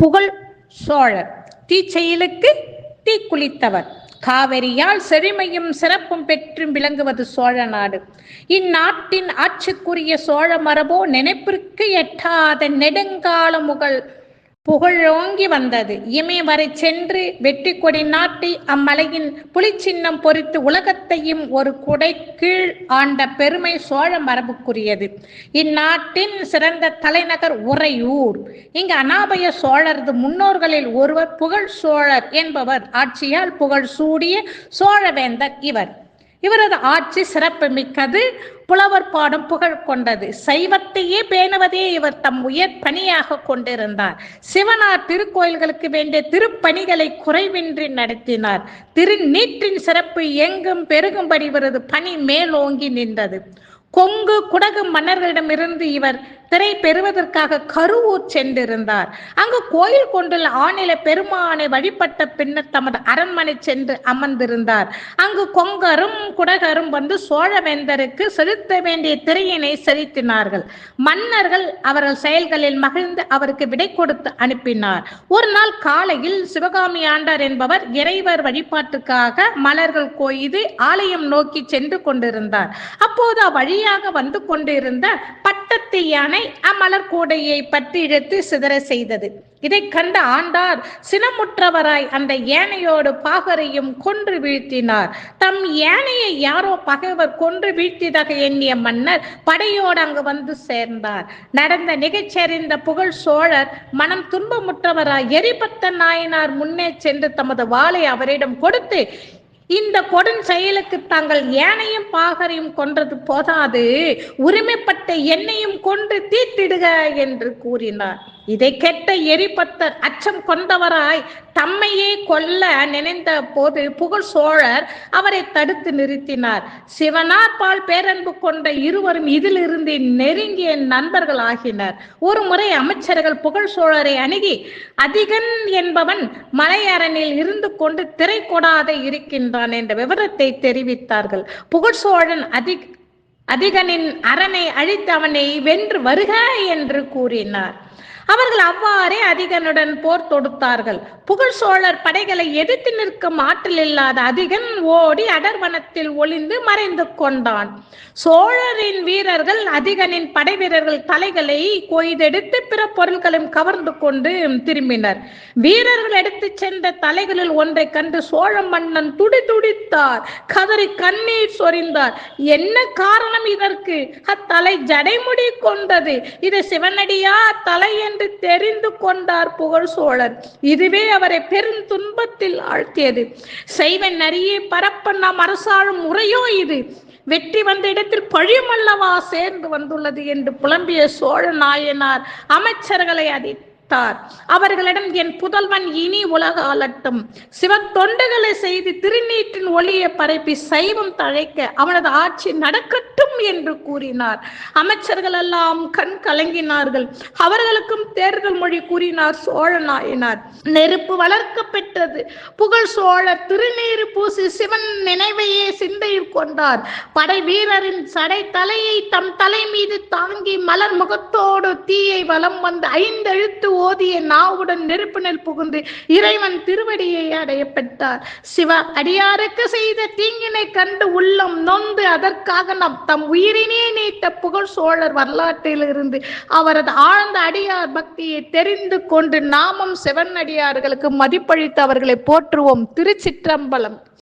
புகழ் சோழர் தீச்செயலுக்கு தீ குளித்தவர். காவிரியால் செழுமையும் சிறப்பும் பெற்று விளங்குவது சோழ நாடு. இந்நாட்டின் ஆட்சிக்குரிய சோழ மரபோ நினைப்பிற்கு எட்டாத நெடுங்கால முகழ் புகழோங்கி வந்தது. இமயவரை சென்று வெற்றி கொடி நாட்டி அம்மலையின் புலிச்சின்னம் பொறித்து உலகத்தையும் ஒரு குடை கீழ் ஆண்ட பெருமை சோழ மரபுக்குரியது. இந்நாட்டின் சிறந்த தலைநகர் உறையூர். இங்கு அனாபய சோழரது முன்னோர்களில் ஒருவர் புகழ் சோழர் என்பவர். ஆட்சியால் புகழ் சூடிய சோழவேந்தர் இவர். இவரது ஆட்சி சிறப்பு மிக்கது புலவர் பாடும் புகழ் கொண்டது. சைவத்தையே பேணுவதே இவர் தம் உயர் பணியாக கொண்டிருந்தார். சிவனார் திருக்கோயில்களுக்கு வேண்டிய திருப்பணிகளை குறைவின்றி நடத்தினார். திருநீற்றின் சிறப்பு எங்கும் பெருகும்படி இவரது பணி மேலோங்கி நின்றது. கொங்கு குடகு மன்னர்களிடமிருந்து இவர் திரை பெறுவதற்காக கருவூர் சென்றிருந்தார். அங்கு கோயில் கொண்டுள்ள ஆணில பெருமானை வழிபட்ட பின்னர் தமது அரண்மனை சென்று அமர்ந்திருந்தார். அங்கு கொங்கரும் குடகரும் வந்து சோழவேந்தருக்கு செலுத்த வேண்டிய திரையினை செலுத்தினார்கள். மன்னர்கள் அவர்கள் செயல்களில் மகிழ்ந்து அவருக்கு விடை கொடுத்து அனுப்பினார். ஒரு நாள் காலையில் சிவகாமி ஆண்டார் என்பவர் இறைவர் வழிபாட்டுக்காக மலர்கள் கொய்து ஆலயம் நோக்கி சென்று கொண்டிருந்தார். அப்போது அவ்வழியாக வந்து கொண்டிருந்த பட்டத்து யானை அம்மலர் கூடையை பற்றி இழுத்து சிதற செய்தது. இதை கண்ட ஆண்டார் சினமுற்றவராய் அந்த யானையோடு பாகரையும் கொன்று வீழ்த்தினார். தம் யானையை யாரோ பகைவர் கொன்று வீழ்த்தியதாக எண்ணிய மன்னர் படையோடு அங்கு வந்து சேர்ந்தார். நடந்த நிகழ்ச்சியறிந்த புகழ் சோழர் மனம் துன்பமுற்றவராய் எரிபத்த நாயனார் முன்னே சென்று தமது வாளை அவரிடம் கொடுத்து இந்த கொடும் செயலுக்கு தாங்கள் ஏனையும் பாகரையும் கொன்றது போதாது. உரிமைப்பட்ட என்னையும் கொன்று தீத்திடுக என்று கூறினார். இதை கெட்ட எரிபத்தர் அச்சம் கொண்டவராய் தம்மையே கொல்ல நினைந்த போது புகழ் சோழர் அவரை தடுத்து நிறுத்தினார். சிவனார் பால் பேரன்பு கொண்ட இருவரும் இதிலிருந்து நெருங்கிய நண்பர்கள் ஆகினர் ஒரு முறை அமைச்சர்கள் புகழ் சோழரை அணுகி அதிகன் என்பவன் மலையரணில் இருந்து கொண்டு திரை கொடாத இருக்கின்றான் என்ற விவரத்தை தெரிவித்தார்கள். புகழ் சோழன் அதிக அதிகனின் அரணை அழித்து அவனை வென்று வருக என்று கூறினார். அவர்கள் அவ்வாறே அதிகனுடன் போர் தொடுத்தார்கள். புகழ் சோழர் படைகளை எதிர்த்து நிற்கும் ஆற்றல் இல்லாத அதிகன் ஓடி அடர்வனத்தில் ஒளிந்து மறைந்து கொண்டான். சோழரின் வீரர்கள் அதிகனின் படை வீரர்கள் தலைகளை கொய்தெடுத்து பிற பொருட்களையும் கவர்ந்து கொண்டு திரும்பினர். வீரர்கள் எடுத்து சென்ற தலைகளில் ஒன்றை கண்டு சோழ மன்னன் துடி துடித்தார். கதறி கண்ணீர் சொரிந்தார். என்ன காரணம் இதற்கு? அத்தலை ஜடைமுடி கொண்டது. இது சிவனடியா தலை என்று தெரிந்து கொண்டார் புகழ் சோழர். இதுவே அவரை பெரும் துன்பத்தில் ஆழ்த்தியது. செய்வன் நரியே பரப்ப நாம் அரசாளும் முறையோ இது? வெற்றி வந்த இடத்தில் பழியுமல்லவா சேர்ந்து வந்துள்ளது என்று புலம்பிய சோழ நாயனார் அமைச்சர்களை அடித்தார். அவர்களிடம் என் புதல்வன் இனி உலக அலட்டும். சிவ தொண்டுகளை செய்து திருநீற்றின் ஒளியை பரப்பி சைவம் தழைக்க அவனது ஆட்சி நடக்கட்டும். என்று கூறினார். அமைச்சர்கள் எல்லாம் கண் கலங்கினார்கள். அவர்களுக்கும் தேர்தல் மொழி கூறினார் சோழ நாயனார் நெருப்பு வளர்க்க பெற்றது. புகழ் சோழர் திருநீறு பூசி சிவன் நினைவையே சிந்தையில் கொண்டார். படை வீரரின் சடை தலையை தம் தலை மீது தாங்கி மலர் முகத்தோடு தீயை வலம் வந்து ஐந்தெழுத்து ஓதிய நாவுடன் நெருப்பினில் புகுந்து இறைவன் திருவடியை அடையப்பட்டார் சிவ அடியாருக்கு செய்த தீங்கினை கண்டு உள்ளம் நொந்து அதற்காக நம் தம் உயிரினே நீத்த புகழ் சோழர் வரலாற்றில் இருந்து அவரது ஆழ்ந்த அடியார் பக்தியை தெரிந்து கொண்டு நாமும் சிவன் அடியார்களுக்கு மதிப்பளித்து அவர்களை போற்றுவோம். திருச்சிற்றம்பலம்.